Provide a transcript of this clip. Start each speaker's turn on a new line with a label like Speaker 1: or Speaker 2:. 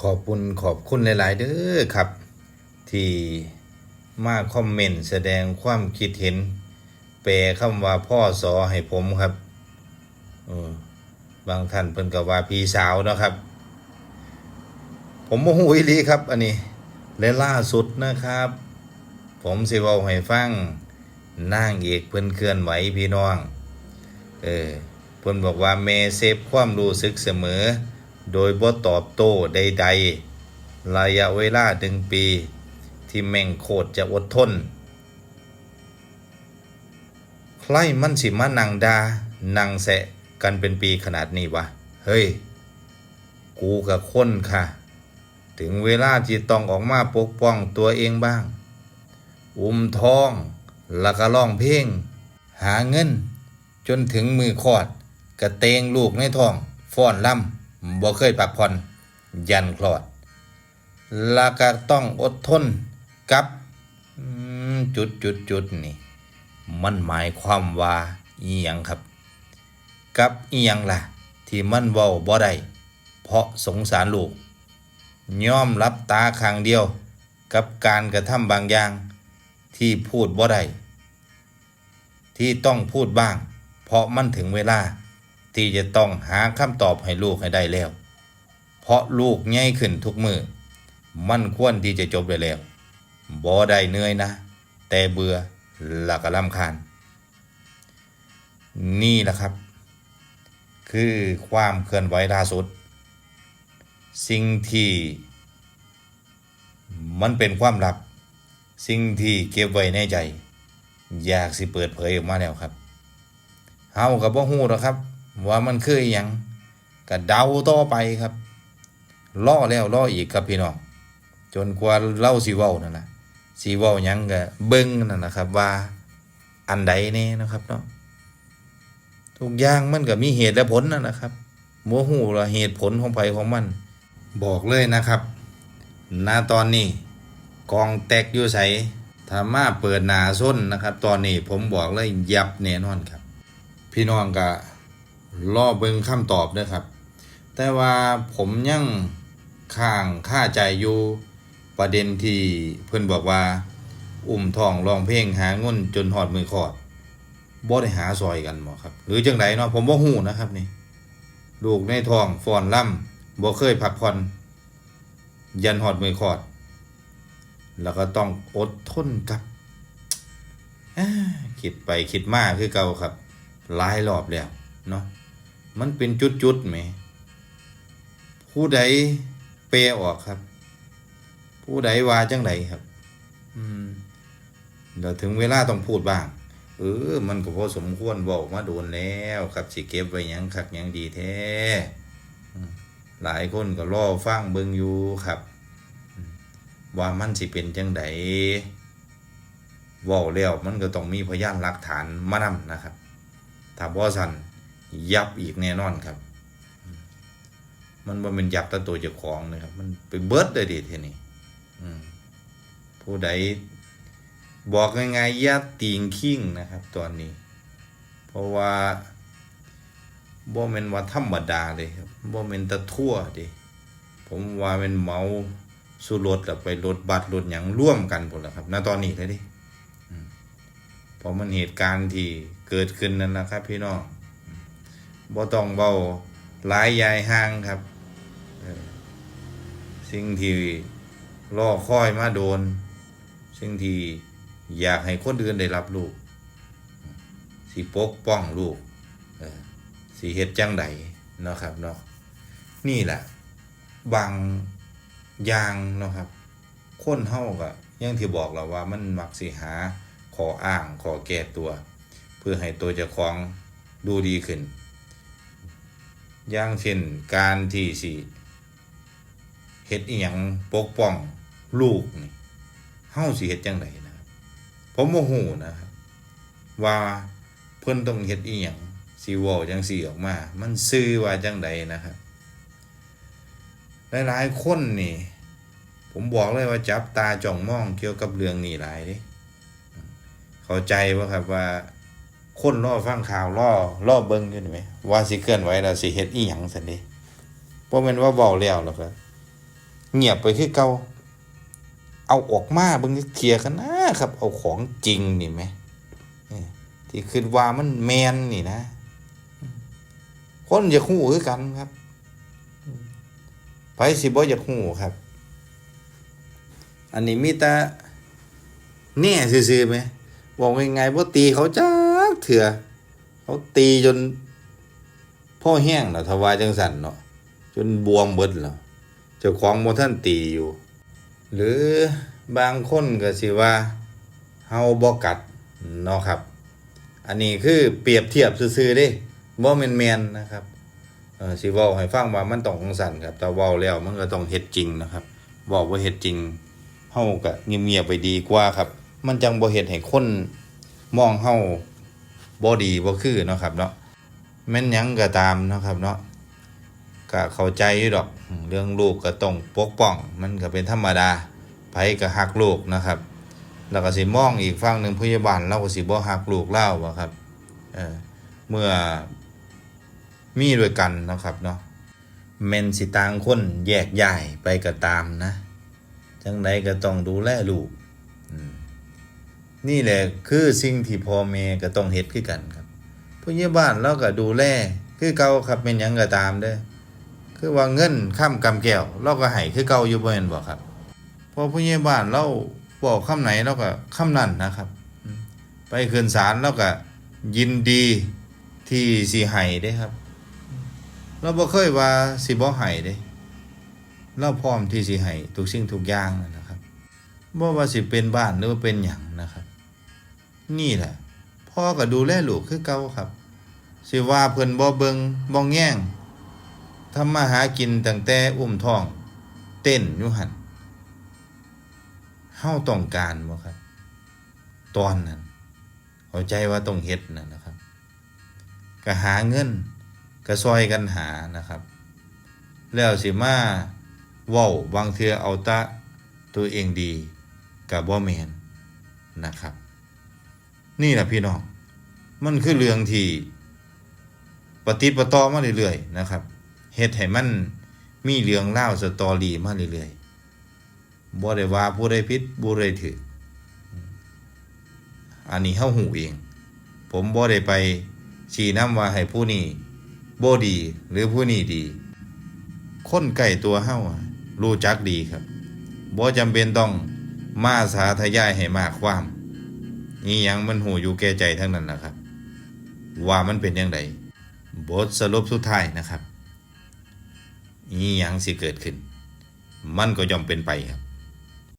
Speaker 1: ขอบคุณขอบคุณหลาย ๆ เด้อครับ ที่มาคอมเมนต์แสดงความคิดเห็น แปลคำว่าพ่อสอให้ผมครับบางท่านเพิ่นก็ว่าพี่สาวนะครับ ผมโมโหอีลีครับ อันนี้ และล่าสุดนะครับ ผมสิเว้าให้ฟังนางเอกเพิ่นเคลื่อนไหวพี่น้อง เออเพิ่นบอกว่าเมเซฟความรู้สึกเสมอ โดยบ่ตอบโต้ใดๆ ระยะเวลาหนึ่งปี ที่แม่งโคตรจะอดทน ใครมันสิมานังดา นังแสะกันเป็นปีขนาดนี้วะ เฮ้ย กูกับคนค่ะ ถึงเวลาที่ต้องออกมาปกป้องตัวเองบ้าง อุ้มท้อง แล้วก็ร้องเพลง หาเงิน จนถึงมือคอด กระเตงลูกในท้อง ฟ้อนล่ำ บ่เคยพักผ่อนยันคลอด แล้วก็ต้องอดทนกับจุดจุดจุดนี่ มันหมายความว่าอีหยังครับ กับอีหยังล่ะ ที่มันเว้าบ่ได้เพราะสงสารลูกยอมรับตาข้างเดียวกับการกระทำบางอย่างที่พูดบ่ได้ที่ต้องพูดบ้าง เพราะมันถึงเวลา ที่จะต้องหาคำตอบให้ลูกให้ได้แล้ว เพราะลูกใหญ่ขึ้นทุกมือมันควรที่จะจบได้แล้วบ่ได้เหนื่อยนะ แต่เบื่อและก็ลำคาญ นี่แหละครับ คือความเคลื่อนไหวล่าสุด สิ่งที่ มันเป็นความลับ สิ่งที่เก็บไว้ในใจ อยากสิเปิดเผยออกมาแล้วครับเฮากับบ่ฮู้หรอกครับ ว่ามันคืออหยังก็เดาต่อไปครับล่อแล้วล่ออีกครับพี่น้องจนกว่าเล่าสิเว้านั่นแหละสิเว้ายังก็เบิ่งนั่นนะครับ ว่าอันใดแน่นะครับเนาะทุกอย่างมันก็มีเหตุและผลนั่นนะครับบ่ฮู้ว่าเหตุผลของไผของมัน บอกเลยนะครับณตอนนี้กองแตกอยู่ใสถ้ามาเปิดหนาส้นนะครับ ตอนนี้ผมบอกเลยยับแน่นอนครับ พี่น้องก็ รอเบิ่งคำตอบนะครับ แต่ว่าผมยังข้างค่าใจอยู่ประเด็นที่เพิ่นบอกว่า อุ้มทองร้องเพลงหาเงินจนหอดมือคอดบ่ได้หาซอยกันบ่ครับ หรือจังไดเนาะผมบ่ฮู้นะครับนี่ลูกในท้องฟอนล่ำบ่เคยพักผ่อนยันหอดมือคอด แล้วก็ต้องอดทนกับคิดไปคิดมากคือเก่าครับหลายรอบแล้วเนาะ มันเป็นจุดๆไหม ผู้ใดเปลออกครับ ผู้ใดว่าจังไดครับ อืมเดี๋ยวถึงเวลาต้องพูดบ้าง เออ มันก็พอสมควรบอกมาโดนแล้วครับสิเก็บไว้ยังคักยังดีแท้หลายคนก็รอฟังเบิงอยู่ครับ ว่ามันสิเป็นจังไดว้าแล้วมันก็ต้องมีพยานหลักฐานมานำนะครับ ถ้าบ่สัน ยับอีกแน่นอนครับ มันบ่เป็นยับแตะตัวเจ้าของนะครับ มันไปเบิดเลยดิทีนี้ผู้ใดบอกง่ายๆยาติงขิงนะครับ ตอนนี้ เพราะว่าบ่แม่นว่าธรรมดาเลยครับบ่แม่นตะทั่วดิผมว่าเป็นเมาสุรถแล้วไปรถบัสรถหยังร่วมกันพุ่นล่ะครับณตอนนี้เลยดิเพราะมันเหตุการณ์ที่เกิดขึ้นนั่นนะครับ พี่น้อง บ่ต้องเว้าหลายยายห่างครับ สิ่งที่รอค่อยมาโดน สิ่งที่อยากให้คนอื่นได้รับลูก สิปกป้องลูกสิเฮ็ดจังใดเนาะครับเนาะนี่แหละบางอย่างเนาะครับ คนเฮาก็ยังที่บอกแล้วว่ามันมักสิหาขออ้างขอแก้ตัว เพื่อให้ตัวเจ้าของดูดีขึ้น อย่างเช่นการที่สิเฮ็ดอีหยังปกป้องลูกนี่เฮาสิเฮ็ดจังไดนะครับผมโมโหนะครับว่าเพิ่นต้องเฮ็ดอีหยังสิเว้าจังซี่ออกมา มันซื่อว่าจังไดนะครับหลายๆคนนี่ ผมบอกเลยว่าจับตาจ้องมองเกี่ยวกับเรื่องนี้หลายเด้เข้าใจว่าครับว่า คนรอฟังข่าวรอรอเบิ่งอยู่นี่ไหมว่าสิเคลื่อนไหวแล้วสิเฮ็ดอีหยังซั่นเด้บ่แม่นว่าเว้าแล้วหรอกครับเงียบไปคือเก่าเอาออกมาเบิ่งเคลียร์กันนะครับ เอาของจริงนี่ไหมที่คิดว่ามันแมนนี่นะ คนอยากฮู้คือกันครับไปสิบ่อยากฮู้ครับ อันนี้มีแต่แน่ซื่อๆไหมบอกยังไงว่าตีเขาจัก เถื่อเขาตีจนพ่อแห้งแล้วทวายจังสันเนาะจนบวมเบิดแล้วเจ้าของโมท่านตีอยู่ หรือบางคนก็สิว่าเฮาบ่กัดเนาะครับ อันนี้คือเปรียบเทียบซื่อๆเด้บ่แม่นๆนะครับเออสิเว้าให้ฟังว่ามันต้องจังสั่นครับแต่เว้าแล้วมันก็ต้องเฮ็ดจริงนะครับบอกว่าเฮ็ดจริงเฮาก็เงียบๆไปดีกว่าครับ มันจังบ่เฮ็ดให้คนมองเฮา บ่ดีบ่คือเนาะครับเนาะแม่นยังก็ตามเนาะครับเนาะก็เข้าใจอยู่ดอกเรื่องลูกก็ต้องปกป้อง มันก็เป็นธรรมดาไผก็ฮักลูกนะครับ แล้วก็สิมองอีกฝั่งหนึ่งพยาบาลเราก็สิบ่ฮักลูกเล่าบ่ครับเออเมื่อมีด้วยกันเนาะครับเนาะแม่นสิต่างคนแยกย้ายไปก็ตามนะ จังไดก็ต้องดูแลลูกอืม นี่แหละคือสิ่งที่พ่อแม่ก็ต้องเฮ็ดคือกันครับผู้ใหญ่บ้านเราก็ดูแลคือเก่าครับเป็นหยังก็ตามเด้อคือว่าเงินค้ำกำแก้วเราก็ให้คือเก่าอยู่บ่แม่นบ่ครับพอผู้ใหญ่บ้านเราบอกคำไหนเราก็คำนั้นนะครับ ไปขึ้นศาลเราก็ยินดีที่สิให้เด้ครับ เราบ่เคยว่าสิบ่ให้เด้เราพร้อมที่สิให้ทุกสิ่งทุกอย่างนะครับบ่ว่าสิเป็นบ้านหรือว่าเป็นหยังนะครับ นี่แหละ พ่อก็ดูแลลูกคือเก่าครับ สิว่าเพิ่นบ่เบิงบ่แง่งทำมาหากินตั้งแต่อุ้มท้อง เต้นอยู่หันเฮาต้องการบ่ครับ ตอนนั้นเข้าใจว่าต้องเฮ็ดนั่นนะครับก็หาเงินก็ซอยกันหานะครับ แล้วสิมาเว้าบางเทือเอาตะตัวเองดีก็บ่แมนนะครับ นี่แหละพี่น้อง มันคือเรื่องที่ปฏิปต่อมาเรื่อยๆนะครับเฮ็ดให้มันมีเรื่องเล่าสตอรี่มาเรื่อยๆบ่ได้ว่าผู้ใดผิดผู้ใดถูกอันนี้เฮาหูเอง ผมบ่ได้ไปชี้นำว่าให้ผู้นี้บ่ดีหรือผู้นี้ดี คนใกล้ตัวเฮารู้จักดีครับบ่จำเป็นต้องมาสาธยายให้มากความ นี่ยังมันหูอยู่แก่ใจทั้งนั้นนะครับ ว่ามันเป็นยังไงบทสรุปสุดท้ายนะครับนี่ยังสิเกิดขึ้น มันก็ย่อมเป็นไปครับ